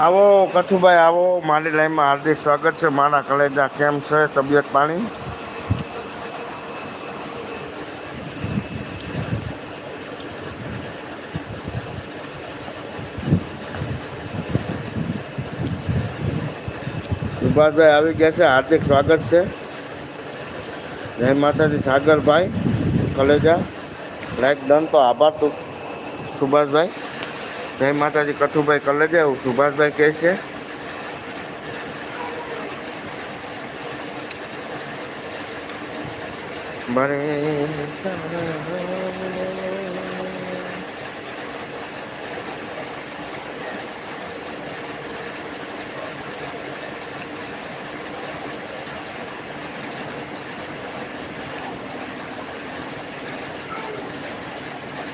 આવો કથુભાઈ આવો. મારી લાઈનમાં હાર્દિક સ્વાગત છે. મારા કલેજા કેમ છે? તબિયત પાણી? સુભાષભાઈ આવી ગયા છે. હાર્દિક સ્વાગત છે. જય માતાજી, સાગરભાઈ, કલેજા. લાઈક ડન તો આભાર તું, સુભાષભાઈ. જય માતાજી કથુભાઈ કલેજા એવું સુભાષભાઈ કહે છે. બરે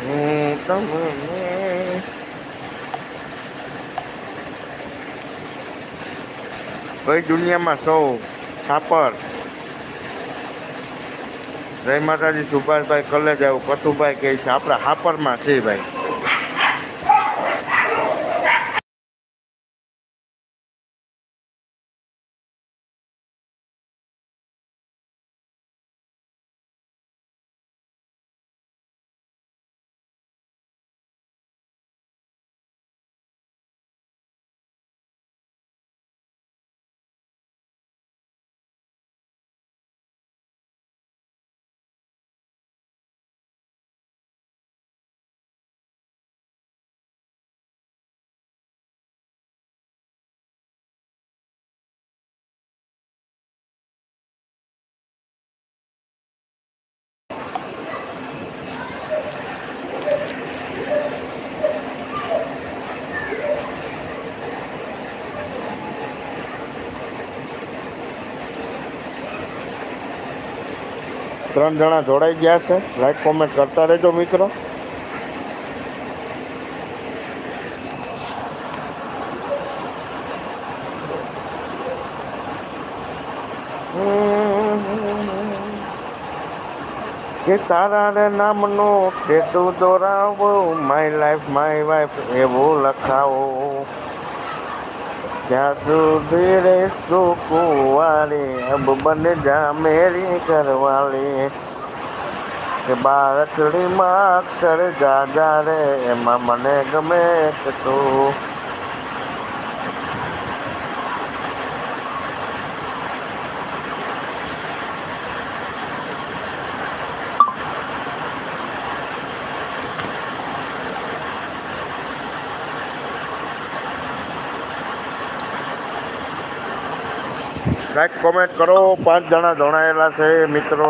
હું તમને કઈ દુનિયામાં સૌ સાપર. જય માતાજી, સુભાષભાઈ કલેજ આવું કથુભાઈ કહે છે, આપણે હાપરમાં છે ભાઈ. ત્રણ જણા જોડાઈ ગયા છે. લાઈક કોમેન્ટ કરતા રહેજો મિત્રો. કે તારા રે નામનો ટેટુ દોરાવો માય લાઈફ માય વાઈફ એવું લખાવો. ત્યાં સુધી રે સુકુવારી અબ બન જા મેરી કરવાળી કે બાળકડીમાં અક્ષર જાજા રે, એમાં મને ગમે તું લાઈક કોમેન્ટ કરો. પાંચ જણા જણાયેલા છે મિત્રો.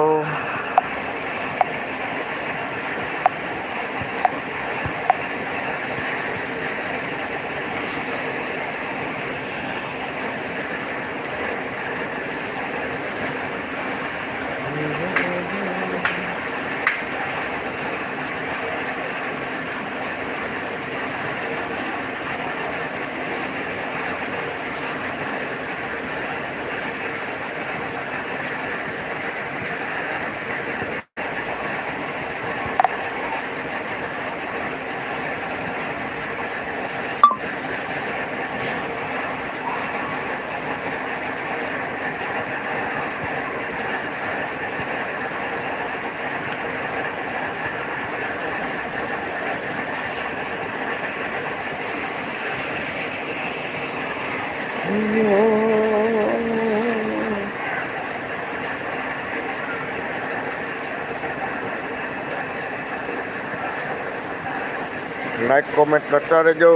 લાઈક કોમેન્ટ કરતા રહેજો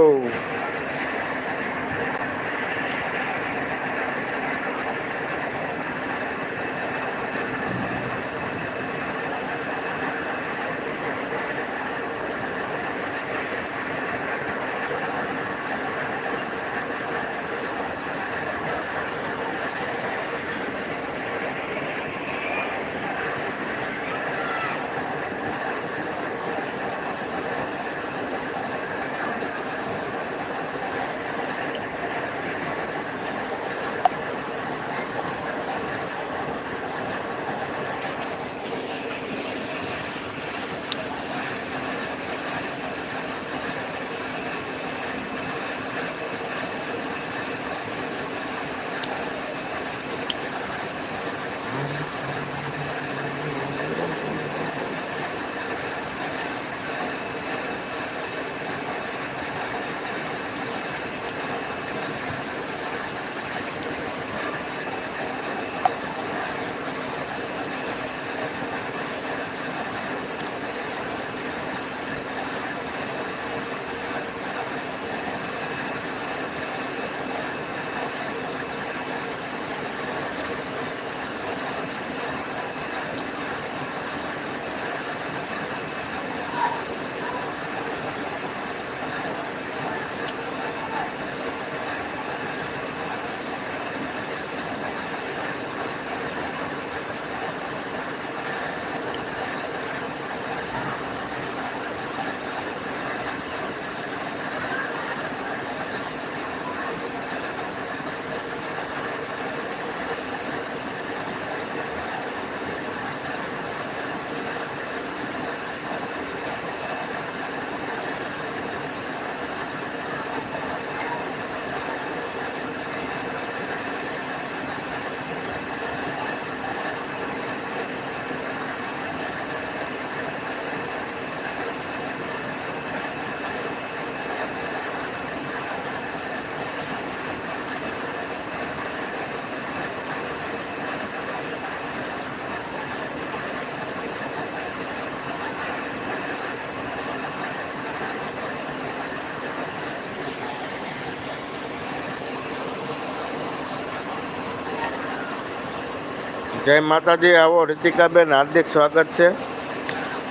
જય માતાજી, આવો રીતિકાબેન, હાર્દિક સ્વાગત છે.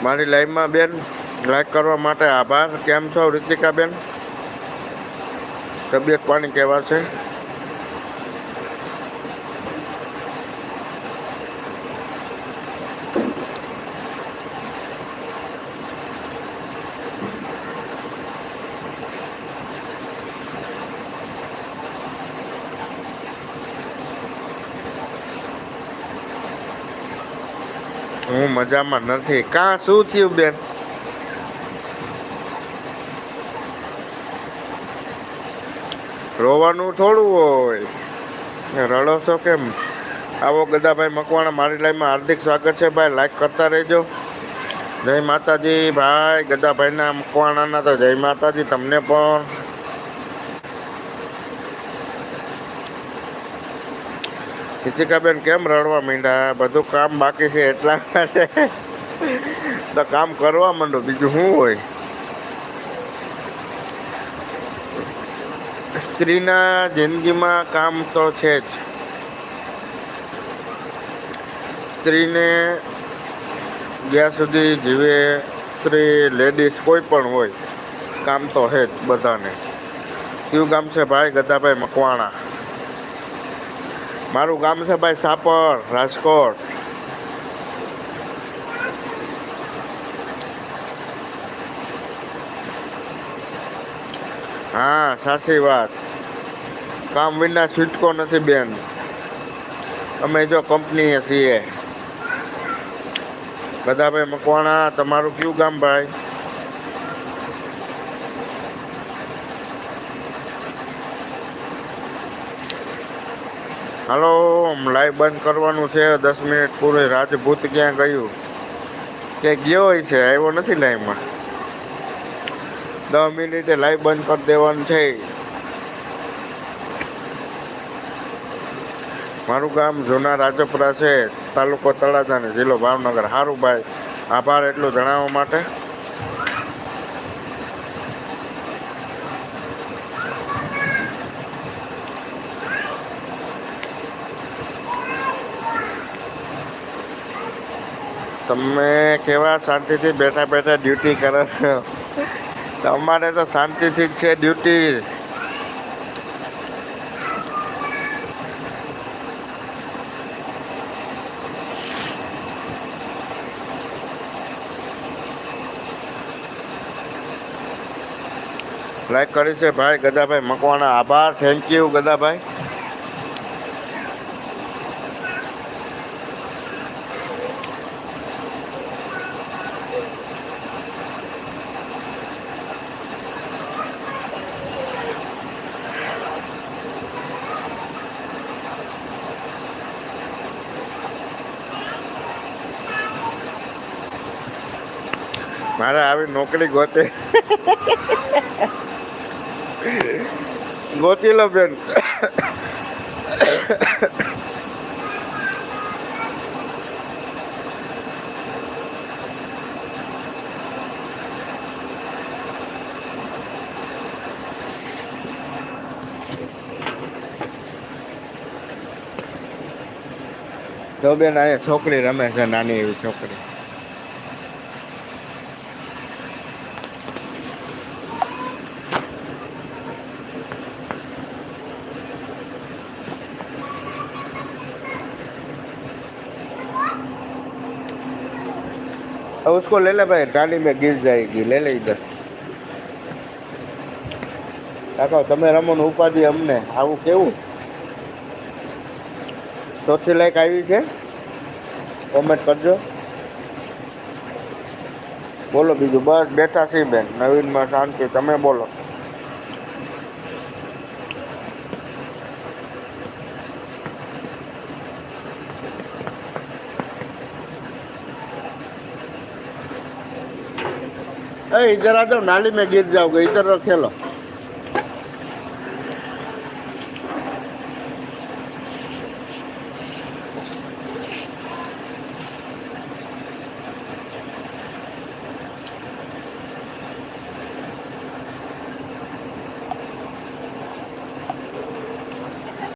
મારી લાઈવમાં બેન, લાઈક કરવા માટે આભાર. કેમ છો રીતિકાબેન? તબિયત પાણી કેવા છે? હું મજામાં નથી. કાં શું થયું બેન? રોવાનું થોડું હોય. રડો છો કેમ? આવો ગદાભાઈ મકવાણા, મારી લાઈનમાં હાર્દિક સ્વાગત છે. ભાઈ લાઈક કરતા રહેજો. જય માતાજી. ભાઈ, ગદાભાઈના, મકવાણાના તો જય માતાજી. તમને પણ હિચિકાબેન કેમ રડવા માંડ્યા? બધું કામ બાકી છે એટલા માટે. તો કામ કરવા માંડો, બીજું શું હોય? સ્ત્રીના જિંદગીમાં કામ તો છે જ. સ્ત્રીને જ્યાં સુધી જીવે, સ્ત્રી, લેડીઝ કોઈ પણ હોય, કામ તો છે જ બધાને. કયું ગામ છે ભાઈ? ગદાભાઈ મકવાણા. મારું ગામ છે ભાઈ સાપર, રાજકોટ. હા, સાચી વાત. કામ વિના છૂટકો નથી બેન. અમે જો કંપનીએ છીએ. ગદાભાઈ મકવાણા, તમારું કયું ગામ ભાઈ? હાલો લાઈવ બંધ કરવાનું છે. દસ મિનિટ પૂરી રાજભૂત ક્યાં ગયું? કે ગયો હોય છે, આવ્યો નથી લાઈવમાં. દસ મિનિટે લાઈવ બંધ કરી દેવાનું છે. મારું ગામ જૂના રાજપુરા છે, તાલુકો તળાજા ને જિલ્લો ભાવનગર. સારું ભાઈ, આભાર એટલું જણાવવા માટે. તમે કેવા શાંતિથી બેઠા બેઠા ડ્યુટી કરો છો? તમારે તો શાંતિથી જ છે ડ્યુટી લાઈક કરી છે ભાઈ, ગદાભાઈ મકવાના આભાર. Thank you Gadabhai. મારે આવી નોકરી ગોતે. ગોતી લો બેન. તો બેન, અહીંયા છોકરી રમે છે, નાની એવી છોકરી. अब उसको ले ले भाई डाली में गिर जाएगी ले ले इधर કાકા તમે રમો ને ઉપાધિ અમને આવું કેવું ચોથી લાયક આવી છે કોમેન્ટ કરજો બોલો બીજું બસ બેઠા છીએ બેન નવીનમાં શાંતિ તમે બોલો इधर आ जाओ नाली में गिर जाओगे इधर रख खेलो